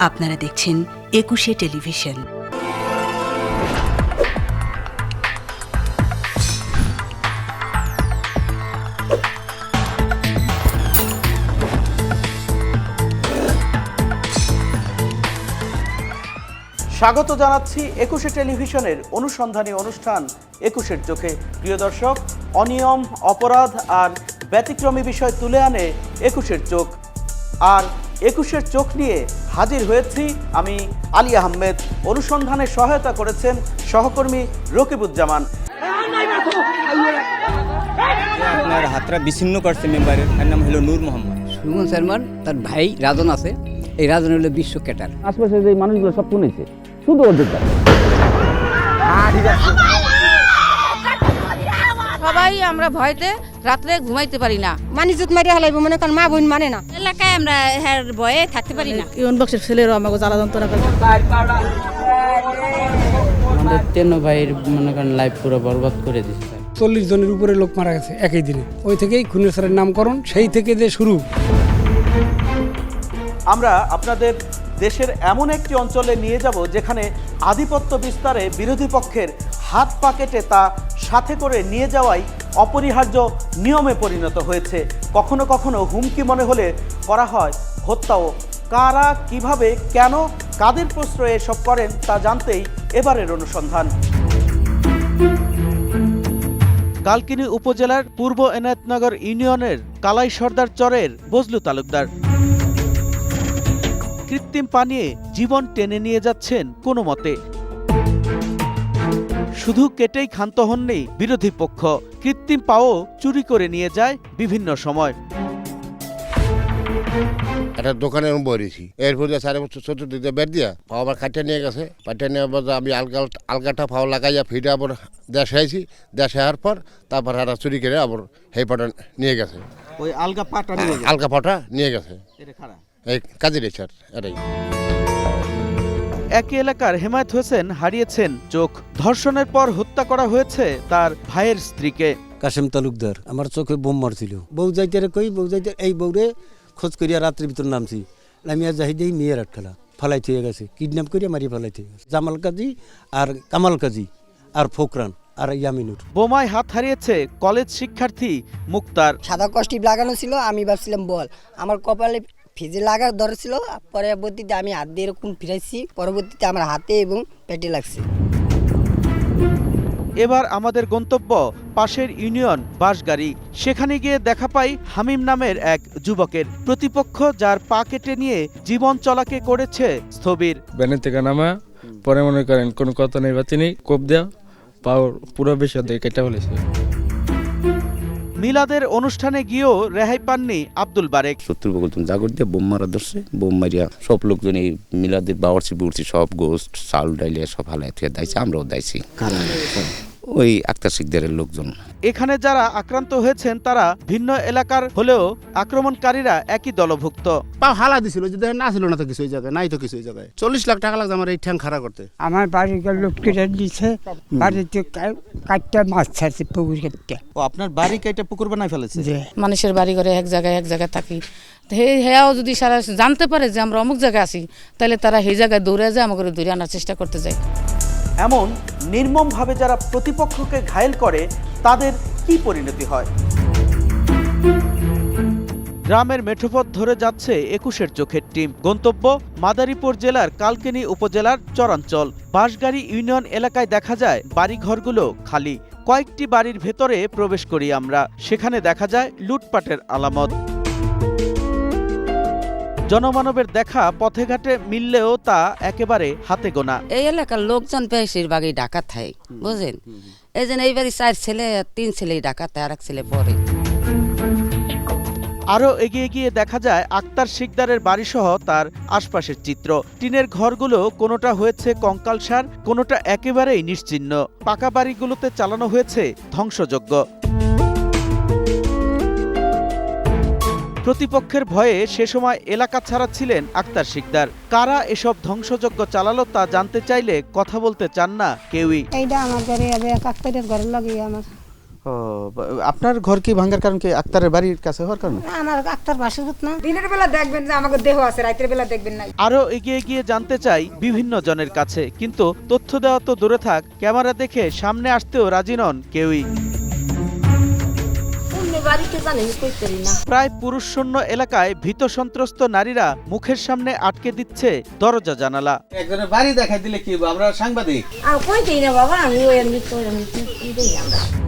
আপনারা দেখছেন একুশে টেলিভিশন। স্বাগত জানাচ্ছি একুশে টেলিভিশনের অনুসন্ধানী অনুষ্ঠান একুশের চোখে। প্রিয় দর্শক, অনিয়ম, অপরাধ আর ব্যতিক্রমী বিষয় তুলে আনে একুশের চোখ। আর একুশের চোখ নিয়ে হাজির হয়েছি আমি আলী আহমেদ। অনুসন্ধানে সহায়তা করেছেন সহকর্মী রকিবুজ্জামান। আপনার হাতটা বিচ্ছিন্ন করছে মেম্বারের তার নাম হলো নূর মোহাম্মদ। সুমন শর্মার তার ভাই রাজন আছে। এই রাজন হলো বিশ্ব ক্যাটার। আশপাশে যে মানুষগুলো সব শুনেছে শুধু ওদের দ্বারা সবাই আমরা ভয়তে রাত্রে ঘুমাইতে পারি না। মানিজত মারি হালাইব মনে কারণ মা বোন মানে না। এলাকায় আমরা হ্যাঁ ভয়ে থাকতে পারি না। ইউন বক্সের ছেলেরও আমাকে জ্বালা যন্ত্রণা করে। আমাদের তেন ভাইয়ের মনে করেন লাইফ পুরো বরবাদ করে দিচ্ছে চল্লিশ জনের উপরে লোক মারা গেছে একই দিনে। ওই থেকেই খুনের সারের নামকরণ সেই থেকে যে শুরু। আমরা আপনাদের দেশের এমন একটি অঞ্চলে নিয়ে যাব যেখানে আধিপত্য বিস্তারে বিরোধী পক্ষের হাত পাকেটে তা সাথে করে নিয়ে যাওয়াই অপরিহার্য নিয়মে পরিণত হয়েছে। কখনো কখনো হুমকি মনে হলে করা হয়, হত্যাও। কারা, কীভাবে, কেন, কাদের প্রশ্রয়ে এসব করেন তা জানতেই এবারের অনুসন্ধান। কালকিনি উপজেলার পূর্ব এনায়তনগর ইউনিয়নের কালাই সর্দার চরের বজলু তালুকদার। কৃত্রিম পানিয়ে জীবন টেনে নিয়ে যাচ্ছেন কোনো মতে। শুধু কেটেই ক্ষান্ত হননি বিরোধী পক্ষ। কৃত্রিম পাও চুরি করে নিয়ে যায় বিভিন্ন সময়। একটা দোকানে আমি বলেছি এরপর দিয়ে সাড়ে বছর চতুর্দিকে বের দিয়া পাও আবার কাটিয়ে নিয়ে গেছে। কাটিয়ে নেওয়ার পর আমি আলগা আলগাটা পাও লাগাইয়া ফিটে আবার দেশে আইছি। দেশে আসার পর তারপর একটা চুরি করে আবার সেই পাটা নিয়ে গেছে। ওই আলগা পাটা আলগা পাটা নিয়ে গেছে। এই কাজের স্যার এটাই। একই এলাকার হেমায়ত হোসেন হারিয়েছেন চোখ। ধর্ষণের পর হত্যা করা হয়েছে তার ভাইয়ের স্ত্রীকে। কাশেম তালুকদার আমার চোখে বোম মারছিল। বউ যাইতে কই বউ যাইতে এই বউরে খোঁজ করিয়া রাত্রির ভিতর নামছি। আমি আর যাই দেই মেয়ের আটখালা ফালাই থিয়ে গেছে কিডন্যাপ করিয়া মারি ফালাই থিয়ে গেছে। জামাল কাজী আর কামাল কাজী আর ফোকরান আর ইয়ামিনুর। বোমায় হাত হারিয়েছে কলেজ শিক্ষার্থী মুক্তার। সাদা কষ্টি লাগানো ছিল আমি ভাবছিলাম বল। আমার কপালে ফিজে লাগার দরকার ছিল পরবর্তীতে আমি হাত দিয়ে এরকম ফিরাইছি পরবর্তীতে আমার হাতে এবং পেটে লাগছে। এবার আমাদের গন্তব্য পাশের ইউনিয়ন বাসগাড়ি সেখানে গিয়ে দেখা পাই হামিম নামের এক যুবকের প্রতিপক্ষ যার পা কেটে নিয়ে জীবন চলাকে করেছে স্থবির। ব্যানের থেকে নামা পরে মনে করেন কোনো কথা নেই বাতি নেই কোপ দেওয়া পাওয়ার পুরো বেশি দিয়ে কেটে বলেছে মিলাদের অনুষ্ঠানে গিয়েও রেহাই পাননি আব্দুল বারেক। শত্রু বলতুন জাগর দিয়ে বোম মারা ধরছে। বোম মারিয়া সব লোকজন এই মিলাদের বাওয়ারছি বুড়ছি সব গোস্ট চাল ডাইলে সব হালাই থুয়ে দাইছে আমরাও দাইছি। ওই আক্তার শিকদারের লোকজন। এখানে যারা আক্রান্ত হয়েছেন তারা ভিন্ন এলাকার হলেও আক্রমণকারীরা একই দলভুক্ত। পাও হালা দিছিল যে দেখেন না ছিল না তো কিছু ওই জায়গায় নাই তো কিছু ওই জায়গায়। চল্লিশ লাখ টাকা লাগছে আমার এই ঠ্যাং খাড়া করতে। আমার বাড়ির লোক কেটে দিচ্ছে বাড়িতে কাটটা মাছ ছাড়ছে পুকুর কাটটা ও আপনার বাড়ি কেটে পুকুর বানাই ফেলেছে? যে মানুষের বাড়ি ঘরে এক জায়গায় এক জায়গায় থাকি। হেয়াও যদি সারা জানতে পারে যে আমরা অমুক জায়গায় আছি তাহলে তারা সেই জায়গায় দৌড়ে যায় আমাকে দৌড়ে আনার চেষ্টা করতে যায়। এমন নির্মমভাবে যারা প্রতিপক্ষকে ঘায়েল করে, তাদের কি পরিণতি হয়? গ্রামের মেঠোপথ ধরে যাচ্ছে একুশের চোখের টিম। গন্তব্য মাদারীপুর জেলার কালকিনি উপজেলার চরাঞ্চল। বাঁশগাড়ি ইউনিয়ন এলাকায় দেখা যায়, বাড়িঘরগুলো খালি। কয়েকটি বাড়ির ভেতরে প্রবেশ করি আমরা। সেখানে দেখা যায় লুটপাটের আলামত। জনমানবের দেখা পথে ঘাটে মিললেও তা একেবারে হাতে গোনা। এই এলাকার লোকজন বেশিরভাগই ডাকাত থাকে বুঝেন এই জন্য এইবারই চার ছেলে তিন ছেলে ডাকাত আর এক ছেলে পরে। আরও এগিয়ে গিয়ে দেখা যায় আক্তার শিকদারের বাড়িসহ তার আশপাশের চিত্র। টিনের ঘরগুলো কোনোটা হয়েছে কঙ্কালসার কোনোটা একেবারেই নিশ্চিহ্ন পাকা বাড়িগুলোতে চালানো হয়েছে ধ্বংসযজ্ঞ। প্রতিপক্ষের ভয়ে সে সময় এলাকা ছাড়া ছিলেন আক্তার শিকদার। কারা এসব ধ্বংসযজ্ঞ চালালো তা জানতে চাইলে কথা বলতে চান না কেউই। এইটা আমার ঘরে কাকতারের ঘরে লাগিয়ে আমার। ও আপনার ঘর কি ভাঙার কারণ কি? আক্তারের বাড়ির কাছে হওয়ার কারণে? আমার ডাক্তার বাসুভূত না। দিনের বেলা দেখবেন যে আমাকে দেহ আছে রাতের বেলা দেখবেন না। আরও এগিয়ে গিয়ে জানতে চাই বিভিন্ন জনের কাছে কিন্তু তথ্য দেওয়া তো দূরে থাক ক্যামেরা দেখে সামনে আসতেও রাজি নন কেউই। বাড়িতে জানেন কইতেরি না। প্রায় পুরুষ শূন্য এলাকায় ভীত সন্ত্রস্ত নারীরা মুখের সামনে আটকে দিচ্ছে দরজা জানালা। একজনের বাড়ি দেখাই দিলে কি আমরা সাংবাদিক। আর কইতেই না বাবা আমি ওই এমনি তো এমনি দিই আমরা?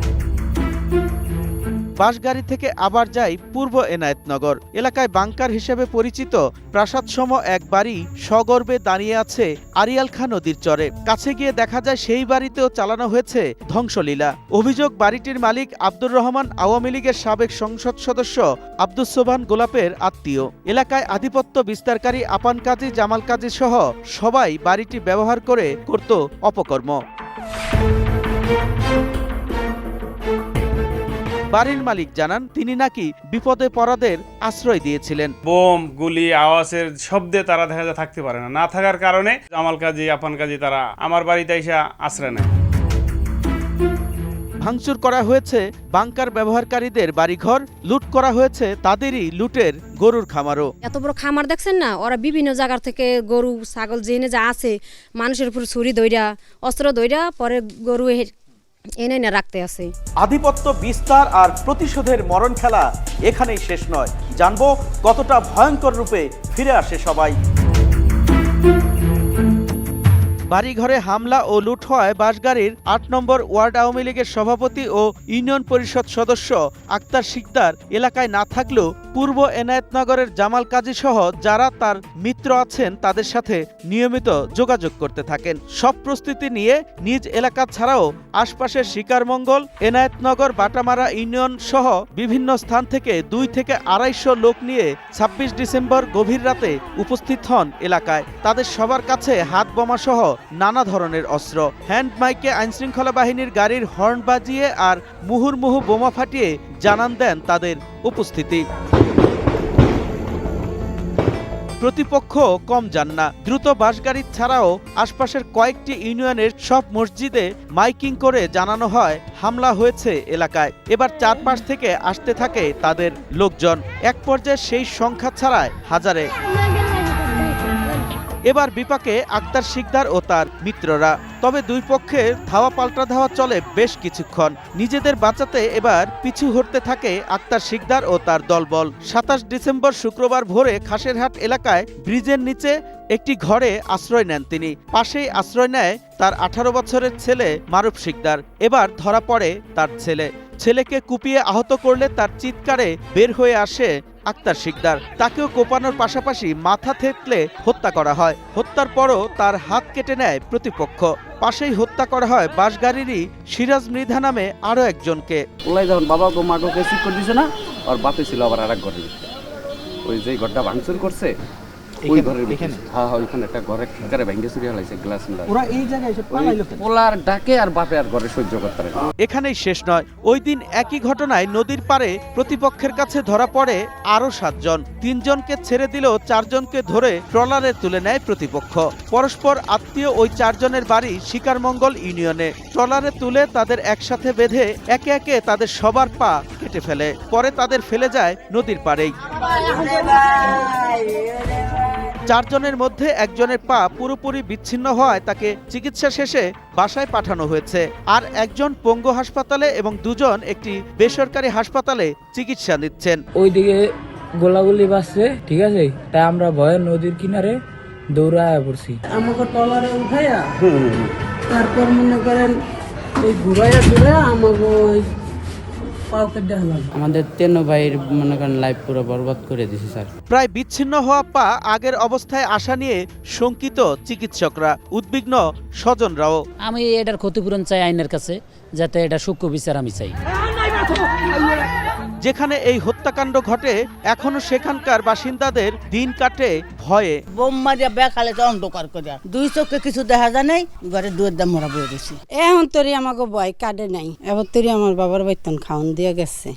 বাসগাড়ি থেকে আবার যাই পূর্ব এনায়েতনগর। এলাকায় বাংকার হিসেবে পরিচিত প্রাসাদসম এক বাড়ি সগর্বে দাঁড়িয়ে আছে আরিয়াল খা নদীর চরে। কাছে গিয়ে দেখা যায় সেই বাড়িতেও চালানো হয়েছে ধ্বংসলীলা। অভিযোগ, বাড়িটির মালিক আব্দুর রহমান আওয়ামী লীগের সাবেক সংসদ সদস্য আব্দুস সোবান গোলাপের আত্মীয়। এলাকায় আধিপত্য বিস্তারকারী আপান কাজী, জামাল কাজী সহ সবাই বাড়িটি ব্যবহার করে করত অপকর্ম। বাড়ির মালিক জানান তিনি নাকি বিপদে পরাদের আশ্রয় দিয়েছিলেন। বোম গুলি আওয়াজের শব্দে তারা দেখা যায় থাকতে পারে না। না থাকার কারণে জামাল কাজী আপান কাজী তারা আমার বাড়িতে এসে আশ্রয় নেয়। ভাঙচুর করা হয়েছে বাংকার ব্যবহারকারীদের বাড়িঘর লুট করা হয়েছে তাদেরই লুটের গরুর খামারও। এত বড় খামার দেখছেন না? ওরা বিভিন্ন জায়গার থেকে গরু ছাগল জেনে যা আছে মানুষের উপর ছুরি দইরা অস্ত্র দইরা পরে গরু এ- এনে রাখতে আছে। আধিপত্য, বিস্তার আর প্রতিশোধের মরণ খেলা এখানেই শেষ নয়। জানব কতটা ভয়ঙ্কর রূপে ফিরে আসে সবাই। বাড়িঘরে হামলা ও লুট হয় বাসগাড়ির আট নম্বর ওয়ার্ড আওয়ামী লীগের সভাপতি ও ইউনিয়ন পরিষদ সদস্য আক্তার শিকদার এলাকায় না থাকলেও পূর্ব এনায়েতনগরের জামাল কাজী সহ যারা তার মিত্র আছেন তাদের সাথে নিয়মিত যোগাযোগ করতে থাকেন। সব প্রস্তুতি নিয়ে নিজ এলাকা ছাড়াও আশপাশের শিকারমঙ্গল, এনায়েতনগর, বাটামারা ইউনিয়ন সহ বিভিন্ন স্থান থেকে দুই থেকে আড়াইশো লোক নিয়ে ছাব্বিশ ডিসেম্বর গভীর রাতে উপস্থিত হন এলাকায়। তাদের সবার কাছে হাত বোমা সহ নানা ধরনের অস্ত্র। হ্যান্ড মাইকে আইনশৃঙ্খলা বাহিনীর গাড়ির হর্ন বাজিয়ে আর মুহুর্মুহু বোমা ফাটিয়ে জানান দেন তাদের উপস্থিতি। প্রতিপক্ষ কম যান না। দ্রুত বাসগাড়ি ছাড়াও আশপাশের কয়েকটি ইউনিয়নের সব মসজিদে মাইকিং করে জানানো হয়, হামলা হয়েছে এলাকায়। এবার চারপাশ থেকে আসতে থাকে তাদের লোকজন। এক পর্যায়ে সেই সংখ্যা ছাড়ায় হাজারে। এবার বিপাকে আক্তার শিকদার ও তার মিত্ররা। তবে দুই পক্ষের ধাওয়া পাল্টা ধাওয়া চলে বেশ কিছুক্ষণ। নিজেদের বাঁচাতে এবার পিছু হটতে থাকে আক্তার শিকদার ও তার দলবল। সাতাশ ডিসেম্বর শুক্রবার ভোরে খাসেরহাট এলাকায় ব্রিজের নিচে একটি ঘরে আশ্রয় নেন তিনি। পাশেই আশ্রয় নেয় তার আঠারো বছরের ছেলে মারুফ শিকদার। এবার ধরা পড়ে তার ছেলে। ছেলেকে কুপিয়ে আহত করলে তার চিৎকারে বের হয়ে আসে আক্তার শিকদার। তাকেও কোপানোর পাশাপাশি মাথা থেতলে হত্যা করা হয়। হত্যার পরও তার হাত কেটে নেয় প্রতিপক্ষ। পাশেই হত্যা করা হয় বাসগাড়িরই সিরাজ মৃধা নামে আরও একজনকে। ওলাই যখন বাবা গো মা গো কেসি করে দিছে না আর বাপে ছিল আবার আর এক ওই যে ঘরটা ভাঙচুর করছে ওই ঘরের হ্যাঁ হ্যাঁ ওইখানে একটা ঘরে খেকারে ভেঙে চুরি হলাইছে গ্লাস মিলা ওরা এই জায়গায় এসে পালাইলো পোলার ডাকে আর বাপে আর ঘরে সহ্য করতে পারে এখানেই শেষ নয় ওই দিন একই ঘটনায় নদীর পারে প্রতিপক্ষের কাছে ধরা পড়ে আরও সাতজন। তিনজনকে ছেড়ে দিলেও চারজনকে ধরে ট্রলারে তুলে নেয় প্রতিপক্ষ। পরস্পর আত্মীয় ওই চারজনের বাড়ি শিকারমঙ্গল ইউনিয়নে। ট্রলারে তুলে তাদের একসাথে বেঁধে একে একে তাদের সবার পা কেটে ফেলে। পরে তাদের ফেলে যায় নদীর পাড়েই। চারজনের মধ্যে একজনের পা পুরোপুরি বিচ্ছিন্ন হওয়ায় তাকে চিকিৎসা শেষে বাসায় পাঠানো হয়েছে। আর একজন পঙ্গু হাসপাতালে এবং দুজন একটি বেসরকারি হাসপাতালে চিকিৎসা নিচ্ছেন। ওইদিকে গোলাগুলি বাসছে ঠিক আছে? তাই আমরা ভয়ে নদীর কিনারে দৌড়ায় পড়ছি। আমাকে টলারে উঠাইয়া তারপর মনে করেন এই ঘুরাইয়া ঘুরে আমাকে ওই আমাদের তেন ভাইয়ের মনে করেন লাইফ পুরো বরবাদ করে দিছে স্যার। প্রায় বিচ্ছিন্ন হওয়া পা আগের অবস্থায় আসা নিয়ে শঙ্কিত চিকিৎসকরা উদ্বিগ্ন স্বজনরাও। আমি এটার ক্ষতিপূরণ চাই আইনের কাছে যাতে এটা সূক্ষ্ম বিচার আমি চাই। যেখানে এই হত্যাকাণ্ড ঘটে এখনও সেখানকার বাসিন্দাদের দিন কাটে ভয়ে। বোম মারিয়া বেকালে অন্ধকার করে দুই চোখে কিছু দেখা যায় নাই ঘরে দুয়ের দাম মরা বয়ে দিছি এখন তোরই আমাকে ভয় কাটে নাই। এবার তোরই আমার বাবার বেতন খাওয়ান দিয়ে গেছে।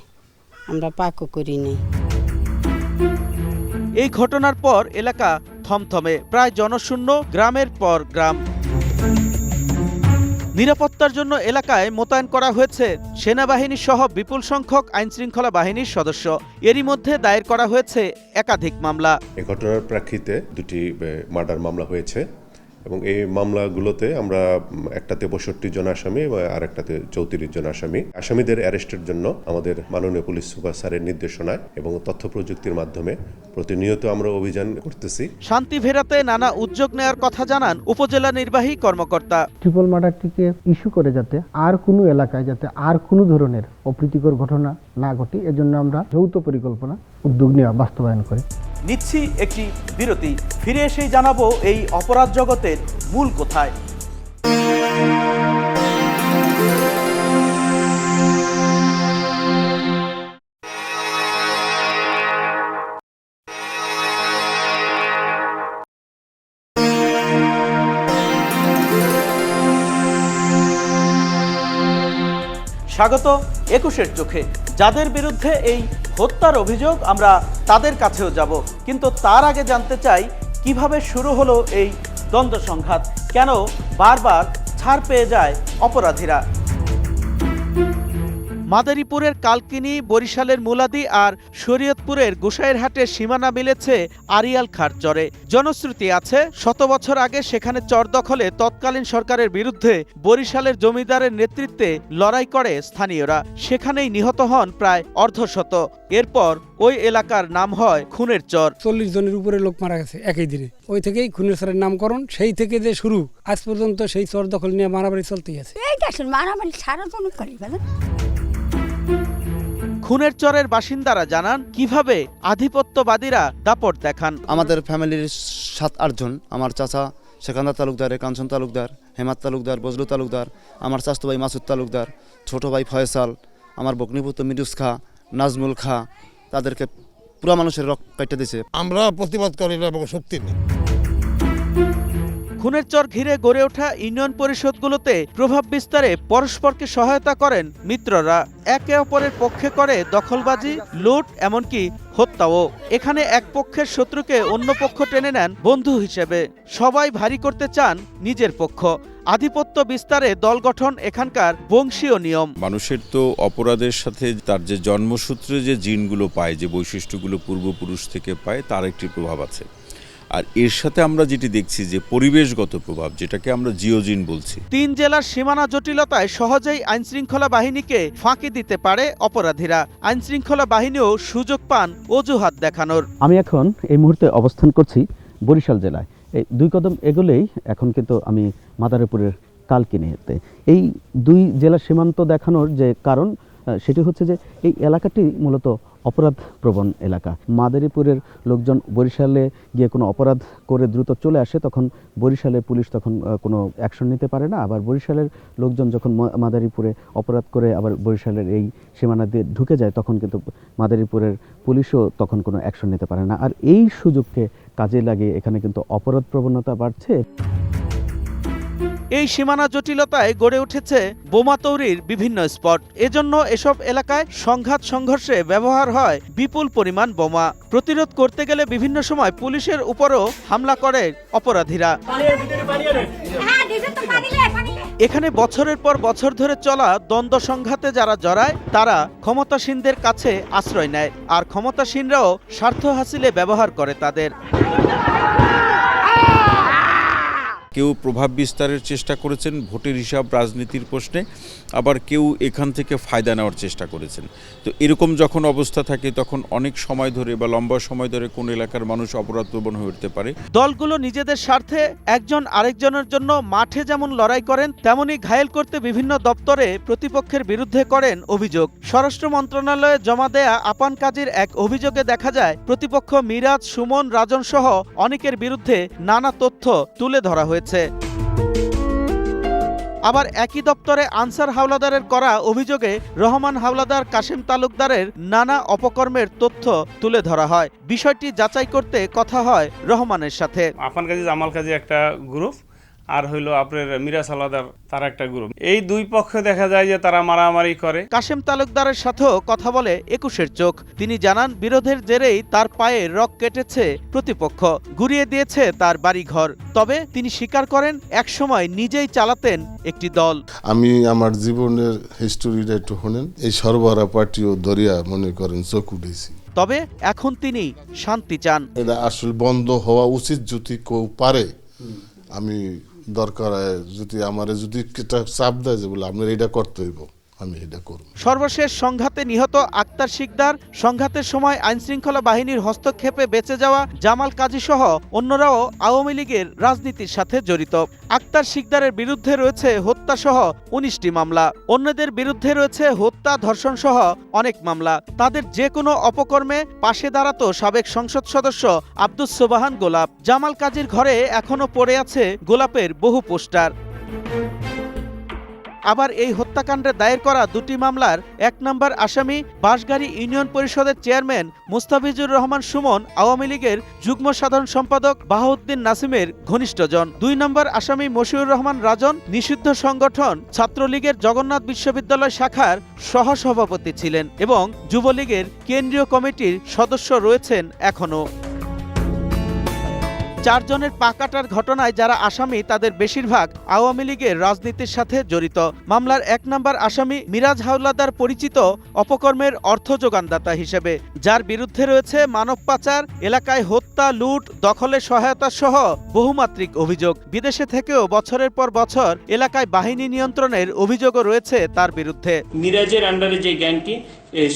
আমরা পাকও করি নাই। এই ঘটনার পর এলাকা থমথমে প্রায় জনশূন্য গ্রামের পর গ্রাম। নিরাপত্তার জন্য এলাকায় মোতায়েন করা হয়েছে। সেনাবাহিনী সহ বিপুল সংখ্যক আইনশৃঙ্খলা বাহিনীর সদস্য। এরই মধ্যে দায়ের করা হয়েছে একাধিক মামলা। এ ঘটনার প্রেক্ষিতে দুটি মার্ডার মামলা হয়েছে। এবং এই মামলাগুলোতে আমরা একটাতে পঁয়ষট্টি জন আসামি এবং আর একটাতে চৌত্রিশ জন আসামি। আসামিদের অ্যারেস্টের জন্য আমাদের মাননীয় পুলিশ সুপার স্যারের নির্দেশনায় এবং তথ্য প্রযুক্তির মাধ্যমে প্রতিনিয়ত আমরা অভিযান করতেছি। শান্তি ফেরাতে নানা উদ্যোগ নেওয়ার কথা জানান উপজেলা নির্বাহী কর্মকর্তা। ট্রিপল মার্ডারটিকে ইস্যু করে যাতে আর কোনো এলাকায় যাতে আর কোনো ধরনের অপ্রীতিকর ঘটনা না ঘটে এজন্য আমরা যৌথ পরিকল্পনা উদ্যোগ নেওয়া বাস্তবায়ন করি। নিচ্ছি একটি বিরতি। ফিরে এসেই জানাব এই অপরাধ জগতের মূল কোথায়। স্বাগত একুশের চোখে। যাদের বিরুদ্ধে এই হত্যার অভিযোগ, আমরা তাদের কাছেও যাব। কিন্তু তার আগে জানতে চাই, কীভাবে শুরু হলো এই দ্বন্দ্ব সংঘাত? কেন বারবার ছাড় পেয়ে যায় অপরাধীরা? মাদারীপুরের কালকিনি বরিশালের মুলাদি আর শরীয়তপুরের গোসাইরহাটের সীমানা মিলেছে আরিয়াল খার চরে জনশ্রুতি আছে শত বছর আগে সেখানে চর দখলে তৎকালীন সরকারের বিরুদ্ধে বরিশালের জমিদারের নেতৃত্বে লড়াই করে স্থানীয়রা। সেখানেই নিহত হন প্রায় অর্ধশত। এরপর ওই এলাকার নাম হয় খুনের চর। চল্লিশ জনের উপরে লোক মারা গেছে একই দিনে। ওই থেকেই খুনের চরের নামকরণ সেই থেকে যে শুরু আজ পর্যন্ত সেই চর দখল নিয়ে মারামারি চলতেই আছে। এই মারামারি সারা করি খুনের চরের বাসিন্দারা জানান কীভাবে আধিপত্যবাদীরা দাপট দেখান। আমাদের ফ্যামিলির সাত আটজন আমার চাচা সেকান্দার তালুকদার কাঞ্চন তালুকদার হেমাত তালুকদার বজলু তালুকদার আমার চাস্তো ভাই মাসুদ তালুকদার ছোট ভাই ফয়সাল আমার বকনিপুত্র মিডুস খা নাজমুল খা তাদেরকে পুরা মানুষের রক কাটতে দিছে আমরা প্রতিবাদ করি না এবং শক্তি নেই। খুনের চর ঘিরে গড়ে ওঠা ইউনিয়ন পরিষদগুলোতে প্রভাব বিস্তারে পরস্পরকে সহায়তা করেন মিত্ররা। একে অপরের পক্ষে করে দখলবাজি, লুট, এমনকি হত্যাও। এখানে এক পক্ষের শত্রুকে অন্য পক্ষ টেনে নেন বন্ধু হিসেবে। সবাই ভারী করতে চান নিজের পক্ষ। আধিপত্য বিস্তারে দল গঠন এখানকার বংশীয় নিয়ম। মানুষের তো অপরাধের সাথে তার যে জন্মসূত্রে যে জিনগুলো পায়, যে বৈশিষ্ট্যগুলো পূর্বপুরুষ থেকে পায়, তার একটি প্রভাব আছে। আর এর সাথে আমরা যেটি দেখছি যে পরিবেশগত প্রভাব যেটাকে আমরা জিওজিন বলছি। তিন জেলার সীমানা জটিলতায় সহজেই আইনশৃঙ্খলা বাহিনীকে ফাঁকি দিতে পারে অপরাধীরা। আইনশৃঙ্খলা বাহিনীও সুযোগ পান অজুহাত দেখানোর। আমি এখন এই মুহূর্তে অবস্থান করছি বরিশাল জেলায়। এই দুই কদম এগোলেই এখন কিন্তু আমি মাদারীপুরের কালকিনিতে। এই দুই জেলার সীমান্ত দেখানোর যে কারণ সেটি হচ্ছে যে এই এলাকাটি মূলত অপরাধ প্রবণ এলাকা। মাদারীপুরের লোকজন বরিশালে গিয়ে কোনো অপরাধ করে দ্রুত চলে আসে, তখন বরিশালে পুলিশ তখন কোনো অ্যাকশন নিতে পারে না। আবার বরিশালের লোকজন যখন মাদারীপুরে অপরাধ করে আবার বরিশালের এই সীমানা দিয়ে ঢুকে যায়, তখন কিন্তু মাদারীপুরের পুলিশও তখন কোনো অ্যাকশন নিতে পারে না। আর এই সুযোগকে কাজে লাগিয়ে এখানে কিন্তু অপরাধ প্রবণতা বাড়ছে। এই সীমানা জটিলতায় গড়ে উঠেছে বোমা তৈরির বিভিন্ন স্পট। এজন্য এসব এলাকায় সংঘাত সংঘর্ষে ব্যবহার হয় বিপুল পরিমাণ বোমা। প্রতিরোধ করতে গেলে বিভিন্ন সময় পুলিশের উপরও হামলা করে অপরাধীরা। এখানে বছরের পর বছর ধরে চলা দ্বন্দ্ব সংঘাতে যারা জড়ায় তারা ক্ষমতাসীনদের কাছে আশ্রয় নেয়। আর ক্ষমতাসীনরাও স্বার্থ হাসিলে ব্যবহার করে তাদের। কেউ প্রভাব বিস্তারের চেষ্টা করেছেন, ভোটের হিসাব রাজনীতির প্রশ্নে, আবার কেউ এখান থেকে ফায়দা নেওয়ার চেষ্টা করেছেন। তো এরকম যখন অবস্থা থাকে, তখন অনেক সময় ধরে বা লম্বা সময় ধরে কোন এলাকার মানুষ অপরাধপ্রবণ হয়ে উঠতে পারে। দলগুলো নিজেদের স্বার্থে একজন আরেকজনের জন্য মাঠে যেমন লড়াই করেন তেমনি ঘায়েল করতে বিভিন্ন দপ্তরে প্রতিপক্ষের বিরুদ্ধে করেন অভিযোগ। স্বরাষ্ট্র মন্ত্রণালয়ে জমা দেয়া আপান কাজীর এক অভিযোগে দেখা যায়, প্রতিপক্ষ মিরাজ, সুমন, রাজন সহ অনেকের বিরুদ্ধে নানা তথ্য তুলে ধরা হয়েছে। আবার একই দপ্তরে আনসার হাওলাদারের করা অভিযোগে রহমান হাওলাদার কাশিম তালুকদারের নানা অপকর্মের তথ্য তুলে ধরা হয়। বিষয়টি যাচাই করতে কথা হয় রহমানের সাথে। আফান কাজী জামাল কাজী একটা গ্রুপ আর হইল আপনার মিরাজ আলাদার তার একটা গ্রুপ এই দুই পক্ষে দেখা যায় যে তারা মারামারি করে। কাশেম তালুকদারের সাথেও কথা বলে একুশের চোখ। তিনি জানান বিরোধের জেরেই তার পায়ে রক কেটেছে প্রতিপক্ষ। গুড়িয়ে দিয়েছে তার বাড়িঘর। তবে তিনি স্বীকার করেন একসময় নিজেই চালাতেন একটি দল। আমি আমার জীবনের হিস্টোরিটা একটু শোনেন। এই সর্বহারা পার্টিও দরিয়া মনে করেন চোখ উঠেছি। তবে এখন তিনি শান্তি চান। এটা আসলে বন্ধ হওয়া উচিত যদি কেউ পারে আমি দরকার হয় যদি আমার যদি চাপ দেয় যে বলে আপনার এটা করতে হইব। আমি এটা করব। সর্বশেষ সংঘাতে নিহত আক্তার শিকদার, সংঘাতের সময় আইনশৃঙ্খলা বাহিনীর হস্তক্ষেপে বেঁচে যাওয়া জামাল কাজী সহ অন্যরাও আওয়ামী লীগের রাজনীতির সাথে জড়িত। আক্তার শিকদারের বিরুদ্ধে রয়েছে হত্যা সহ উনিশটি মামলা। অন্যদের বিরুদ্ধে রয়েছে হত্যা, ধর্ষণ সহ অনেক মামলা। তাদের যে কোনো অপকর্মে পাশে দাঁড়াতো সাবেক সংসদ সদস্য আব্দুস সোবাহান গোলাপ। জামাল কাজীর ঘরে এখনও পড়ে আছে গোলাপের বহু পোস্টার। আবার এই হত্যাকাণ্ডে দায়ের করা দুটি মামলার এক নম্বর আসামি বাঁশগাড়ি ইউনিয়ন পরিষদের চেয়ারম্যান মুস্তাফিজুর রহমান সুমন আওয়ামী লীগের যুগ্ম সাধারণ সম্পাদক বাহাউদ্দিন নাসিমের ঘনিষ্ঠজন। দুই নম্বর আসামি মশিউর রহমান রাজন নিষিদ্ধ সংগঠন ছাত্রলীগের জগন্নাথ বিশ্ববিদ্যালয় শাখার সহসভাপতি ছিলেন এবং যুবলীগের কেন্দ্রীয় কমিটির সদস্য রয়েছেন এখনও। চারজনের পাকাটার ঘটনায় যারা আসামি, তাদের বেশিরভাগ আওয়ামী লীগের রাজনীতির সাথে জড়িত। মামলার এক নম্বর আসামি মিরাজ হাওলাদার পরিচিত অপকর্মের অর্থ যোগানদাতা হিসেবে। যার বিরুদ্ধে রয়েছে মানব পাচার, এলাকায় হত্যা, লুট, দখলে সহায়তা সহ বহুমাত্রিক অভিযোগ। বিদেশে থেকেও বছরের পর বছর এলাকায় বাহিনী নিয়ন্ত্রণের অভিযোগও রয়েছে তার বিরুদ্ধে। মিরাজের আন্ডারে যে গ্যাংটি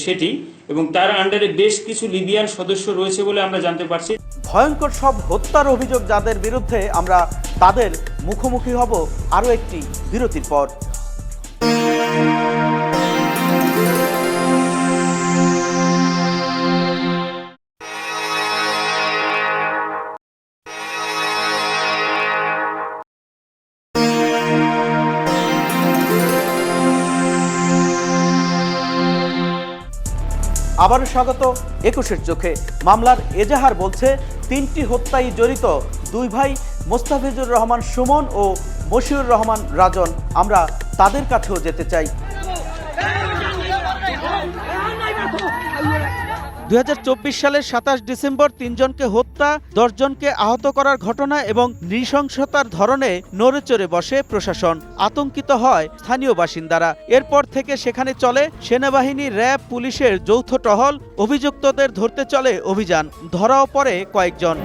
সেটি, এবং তার আন্ডারে বেশ কিছু লিবিয়ান সদস্য রয়েছে বলে আমরা জানতে পারছি। ভয়ঙ্কর সব হত্যার অভিযোগ যাদের বিরুদ্ধে আমরা তাদের মুখোমুখি হব আরও একটি বিরতির পর। আবারও স্বাগত একুশের চোখে। মামলার এজাহার বলছে, তিনটি হত্যায় জড়িত দুই ভাই মোস্তাফিজুর রহমান সুমন ও মশিউর রহমান রাজন। আমরা তাদের কাছেও যেতে চাই। দু হাজার চব্বিশ সালের সাতাশ ডিসেম্বর তিনজনকে হত্যা, দশজনকে আহত করার ঘটনা এবং নৃশংসতার ধরনে নড়েচড়ে বসে প্রশাসন। আতঙ্কিত হয় স্থানীয় বাসিন্দারা। এরপর থেকে সেখানে চলে সেনাবাহিনী, র্যাব, পুলিশের যৌথ টহল, অভিযুক্তদের ধরতে চলে অভিযান। ধরাও পড়ে কয়েকজন।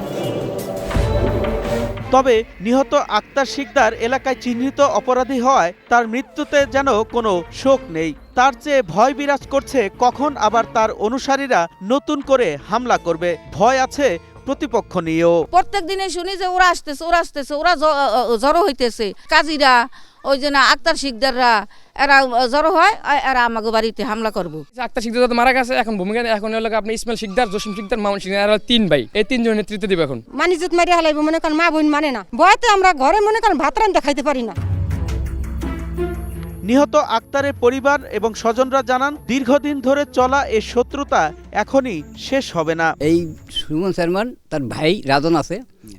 তবে নিহত আক্তার শিকদার এলাকায় চিহ্নিত অপরাধী হওয়ায় তার মৃত্যুতে যেন কোনো শোক নেই। তার চেয়ে ভয় বিরাজ করছে কখন আবার তার অনুসারীরা নতুন করে হামলা করবে। ভয় আছে প্রতিপক্ষ নিয়েও। প্রত্যেক দিনে শুনি যে ওরা আসতেছে ওরা আসতেছে ওরা জ- জড়ো হইতেছে। কাজীরা ওই যে না আক্তার শিকদাররা এরা জড়ো হয় এরা আমাকে বাড়িতে হামলা করব। আক্তার শিকদার তো মারা গেছে এখন ভূমিকা এখন হলো আপনি ইসমাইল শিকদার জসিম শিকদার মামুন শিকদার এরা তিন ভাই। এই তিনজন নেতৃত্ব দিবে এখন। মানিজুত মারি হালাইব মনে করেন মা বোন মানে না। ভয়তে আমরা ঘরে মনে করেন ভাত রান্ধতে খাইতে পারি না। নিহত আক্তারের পরিবার এবং স্বজনরা জানান দীর্ঘদিন ধরে চলা এ শত্রুতা এখনই শেষ হবে না। এই সুমন শর্মার তার ভাই রাজন আছে।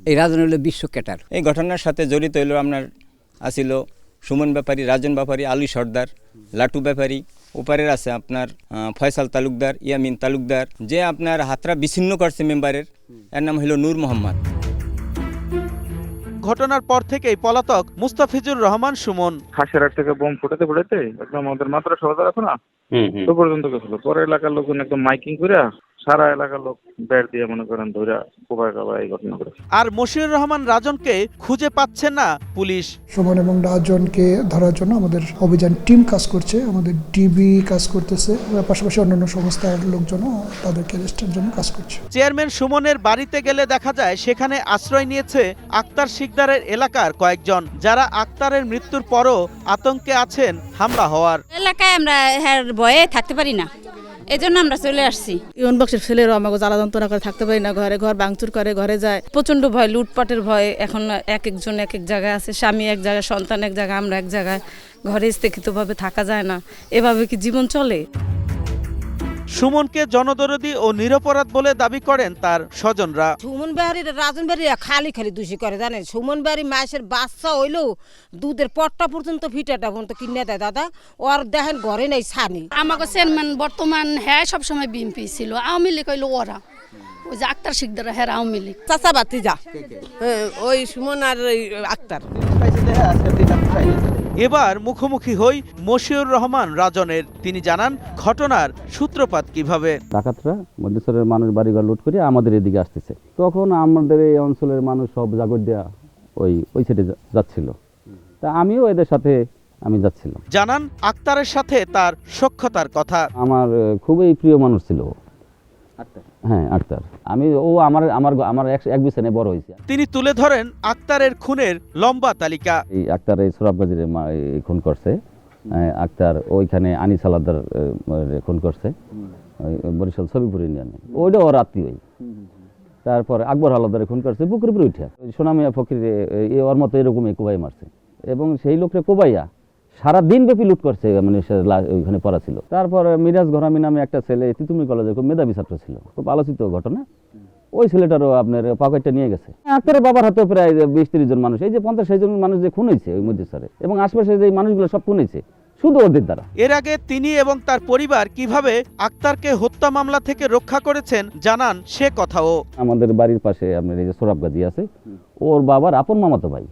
এই রাজন হলো বিশ্ব ক্যাটার। এই ঘটনার সাথে জড়িত হইল আপনার আসিল সুমন ব্যাপারী রাজন ব্যাপারী আলী সর্দার লাটু ব্যাপারী ওপারের আছে আপনার ফয়সাল তালুকদার ইয়ামিন তালুকদার যে আপনার হাতরা বিচ্ছিন্ন করছে মেম্বারের এর নাম হলো নূর মোহাম্মদ। ঘটনার পর থেকেই পলাতক মুস্তাফিজুর রহমান সুমন। খাসেরহাট থেকে বোম ফুটাতে ফুটাতে একদম আমাদের মাত্রা সবাই রাখো না? তো পর্যন্ত গেছিল। পরে এলাকার লোকজন একদম মাইকিং করে সারা এলাকার লোক ব্যাট দিয়ে মনে করেন ধরে কোপায় কাবায় এই ঘটনা করেছে আর মশিউর রহমান রাজনকে খুঁজে পাচ্ছে না পুলিশ। সুমন এবং রাজনকে ধরার জন্য আমাদের অভিযান টিম কাজ করছে আমাদের ডিবি কাজ করতেছে পাশাপাশি অন্যান্য সংস্থার লোকজনও জন্য কাজ করছে। চেয়ারম্যান সুমনের বাড়িতে গেলে দেখা যায় সেখানে আশ্রয় নিয়েছে আক্তার শিকদারের এলাকার কয়েকজন যারা আক্তারের মৃত্যুর পরও আতঙ্কে আছেন হামলা হওয়ার। এলাকায় আমরা হ্যাঁ ভয়ে থাকতে পারি না। এই জন্য আমরা চলে আসছি। ইউন বক্সের ছেলেরা আমাকে জ্বালা যন্ত্রণা করে থাকতে পারি না, ঘরে ঘর ভাঙচুর করে, ঘরে যায়। প্রচণ্ড ভয়, লুটপাটের ভয়। এখন এক একজন এক এক জায়গায় আছে, স্বামী এক জায়গায়, সন্তান এক জায়গায়, আমরা এক জায়গায়। ঘরে স্থিতভাবে থাকা যায় না। এভাবে কি জীবন চলে? সুমনকে জনদরদি ও নিরপরাধ বলে দাবি করেন তার স্বজনরা। সুমন বাড়ির রাজন বাড়ি খালি খালি দোষী করে জানেন? সুমন বাড়ি মাসের বাচ্চা হইলেও দুধের পট্টা পর্যন্ত ফিটাটা পর্যন্ত কিনে দেয় দাদা। ওর দেখেন ঘরে নেই ছানি। আমাকে চেয়ারম্যান বর্তমান হ্যাঁ সবসময় বিএনপি ছিল। আওয়ামী লীগ হইল ওরা। ওই যে আক্তার শিকদার হ্যাঁ আওয়ামী লীগ। চাচা বাতি যা ওই সুমন আর আক্তার। এবার মুখোমুখি হই মশিউর রহমান রাজনের। তিনি জানান ঘটনার সূত্রপাত কীভাবে? ডাকাতরা মধ্যস্থলের মানুষ বাড়িঘর লুট করে আমাদের এদিকে আসতেছে। তখন আমাদের এই অঞ্চলের মানুষ সব জাগর দেওয়া ওই ওই সাইডে যাচ্ছিল। তা আমিও এদের সাথে আমি যাচ্ছিলাম। জানান আক্তারের সাথে তার সখ্যতার কথা। আমার খুবই প্রিয় মানুষ ছিল ও। হ্যাঁ আক্তার। আমি ও আমার আমার আমার এক বিছানে বড় হয়েছে। তিনি তুলে ধরেন আক্তারের খুনের লম্বা তালিকা। এই আক্তার এই সোরাবগাজির খুন করছে। আক্তার ওইখানে আনিস আলাদার খুন করছে। ওই বরিশাল ছবিপুর ইউনিয়নে। ওইটা ওর আত্মীয়ই তারপরে আকবর হালাদারে খুন করছে বুকের উপরে উঠে। সোনামিয়া ফকির এ ওর মতো এরকমই কোবাই মারছে। এবং সেই লোকটা কোবাইয়া সারা দিন ব্যাপী লুট করছে মানে ওইখানে পড়া ছিল। তারপর মিরাজ ঘরামি নামে একটা ছেলে তিতুমি কলেজে খুব মেধাবী ছাত্র ছিল খুব আলোচিত ঘটনা। ওই ছেলেটারও আপনার পকেটটা নিয়ে গেছে। আক্তারের বাবার হাতে প্রায় বিশ তিরিশ জন মানুষ এই যে পঞ্চাশ জন মানুষ যে খুন হয়েছে ওই মধ্যে স্যারে এবং আশপাশে যে মানুষগুলো সব খুন হয়েছে শুধু ওদের দ্বারা। এর আগে তিনি এবং তার পরিবার কীভাবে আক্তারকে হত্যা মামলা থেকে রক্ষা করেছেন জানান সে কথাও। আমাদের বাড়ির পাশে আপনার এই যে সোরাব গাজী আছে ওর বাবার আপন মামাতো ভাই।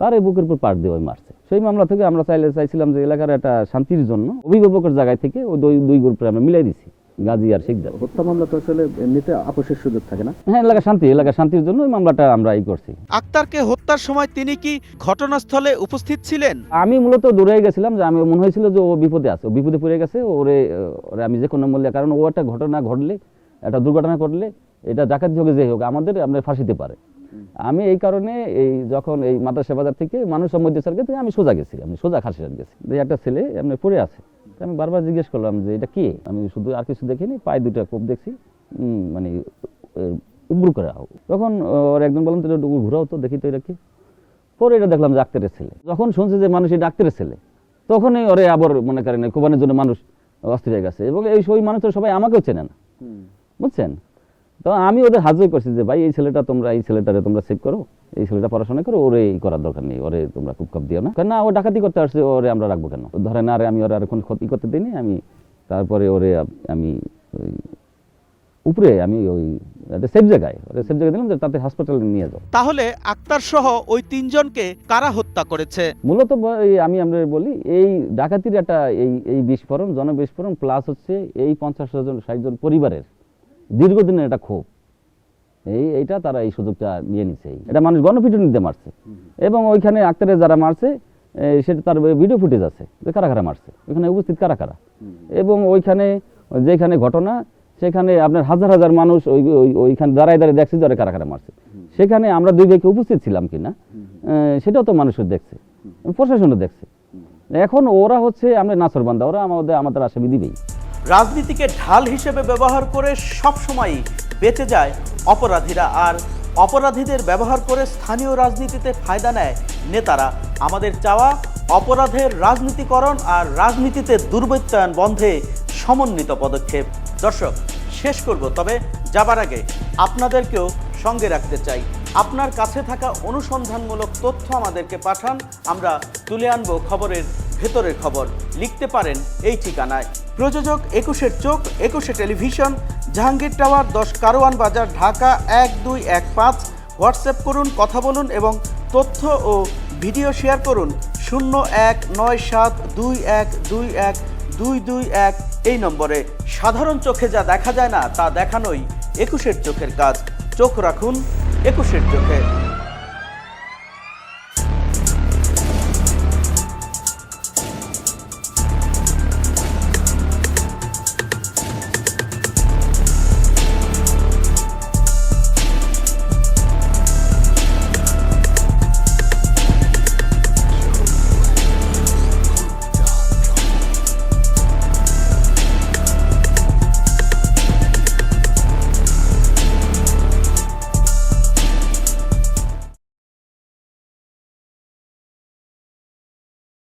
তার এই বুকের উপর পাট দিয়ে ওই মারছে। সেই মামলা থেকে আমরা চাইলে চাইছিলাম যে এলাকার একটা শান্তির জন্য অভিভাবকের জায়গায় থেকে ওই দুই দুই গ্রুপে আমরা মিলাই দিছি গাজী আর হত্যা মামলা তো আসলে এমনিতে আপোষের সুযোগ থাকে না। হ্যাঁ এলাকা শান্তি এলাকা শান্তির জন্য ওই মামলাটা আমরা এই করছি। আক্তারকে হত্যার সময় তিনি কি ঘটনাস্থলে উপস্থিত ছিলেন? আমি মূলত দূরে গেছিলাম যে আমি মনে হয়েছিল যে ও বিপদে আছে। ও বিপদে পড়ে গেছে ওরে ওরে আমি যে কোনো মূল্যে কারণ ও একটা ঘটনা ঘটলে একটা দুর্ঘটনা ঘটলে এটা ডাকাতি হোক যে হোক আমাদের আমরা ফাঁসিতে পারে। আমি এই কারণে এই যখন এই মাদ্রাসা বাজার থেকে মানুষ মধ্যে স্যারকে থেকে আমি সোজা গেছি আমি সোজা খাসিরাট গেছি। যে একটা ছেলে এমনি পড়ে আছে। আমি বারবার জিজ্ঞেস করলাম যে এটা কি? আমি শুধু আর কিছু দেখিনি পায়ে দুটা কোপ দেখছি মানে উবরু করে আহ। তখন ওর একজন বললাম তো এটা ঘুরাও তো দেখি তো এটা কি? পরে এটা দেখলাম ডাক্তারের ছেলে। যখন শুনছে যে মানুষ এই ডাক্তারের ছেলে তখনই ওরে আবার মনে করেন কোবানের জন্য মানুষ অস্থির হয়ে গেছে। এবং এই ওই মানুষ সবাই আমাকেও চেনে না। বুঝছেন? তো আমি ওদের হাজির করছি যে ভাই এই ছেলেটা তোমরা এই ছেলেটারে তোমরা সেভ করো এই ছেলেটা পড়াশোনা করো ওরে এই করার দরকার নেই ওরে তোমরা কম দিও না। না ও ডাকাতি করতে আসছে ওরে আমরা রাখব কেন? ধরেন আরে আমি ওরে আর কোনো ক্ষতি করতে দিইনি আমি তারপরে ওরে আমি ওই উপরে আমি ওই একটা সেফ জায়গায় ওরে সেফ জায়গায় দিলাম যে তাতে হাসপাতালে নিয়ে যাও। তাহলে আক্তার সহ ওই তিনজনকে কারা হত্যা করেছে? মূলত আমি আমরা বলি এই ডাকাতির একটা এই এই বিস্ফোরণ জনবিস্ফোরণ প্লাস হচ্ছে এই পঞ্চাশ জন ষাট জন পরিবারের। দীর্ঘদিনের একটা ক্ষোভ। এই, এইটা তারা এই সুযোগটা নিয়ে নিছে। এটা মানুষ গণপিটুনিতে মারছে। এবং ওইখানে আক্তারে যারা মারছে সেটা তার ভিডিও ফুটেজ আছে যে কারা কারা মারছে। ওইখানে উপস্থিত কারা কারা? এবং ওইখানে যেখানে ঘটনা, সেখানে আপনার হাজার হাজার মানুষ ওই, ওই- ওইখানে দাঁড়ায় দাঁড়িয়ে দেখছে ধরে কারা কারা মারছে। সেখানে আমরা দুই ব্যক্তি উপস্থিত ছিলাম কিনা সেটাও তো মানুষের দেখছে, প্রশাসনও দেখছে। এখন ওরা হচ্ছে, আমরা নাসরবান্দা ওরা আমাদের আমাদের আসামি দিবেই। রাজনীতিকে ঢাল হিসেবে ব্যবহার করে সবসময়ই বেঁচে যায় অপরাধীরা। আর অপরাধীদের ব্যবহার করে স্থানীয় রাজনীতিতে ফায়দা নেয় নেতারা। আমাদের চাওয়া অপরাধের রাজনীতিকরণ আর রাজনীতিতে দুর্বৃত্তায়ন বন্ধে সমন্বিত পদক্ষেপ। দর্শক, শেষ করব, তবে যাবার আগে আপনাদেরকেও সঙ্গে রাখতে চাই। আপনার কাছে থাকা অনুসন্ধানমূলক তথ্য আমাদেরকে পাঠান। আমরা তুলে আনব খবরের ভেতরের খবর লিখতে পারেন এই ঠিকানায়। প্রযোজক একুশের চোখ, একুশে টেলিভিশন, জাহাঙ্গীর টাওয়ার দশ কারওয়ান বাজার, ঢাকা এক দুই এক পাঁচ। হোয়াটসঅ্যাপ করুন, কথা বলুন এবং তথ্য ও ভিডিও শেয়ার করুন শূন্য এক নয় সাত দুই এক দুই এক দুই দুই এক এই নম্বরে। সাধারণ চোখে যা দেখা যায় না, তা দেখানোই একুশের চোখের কাজ। চোখ রাখুন একুশের চোখে।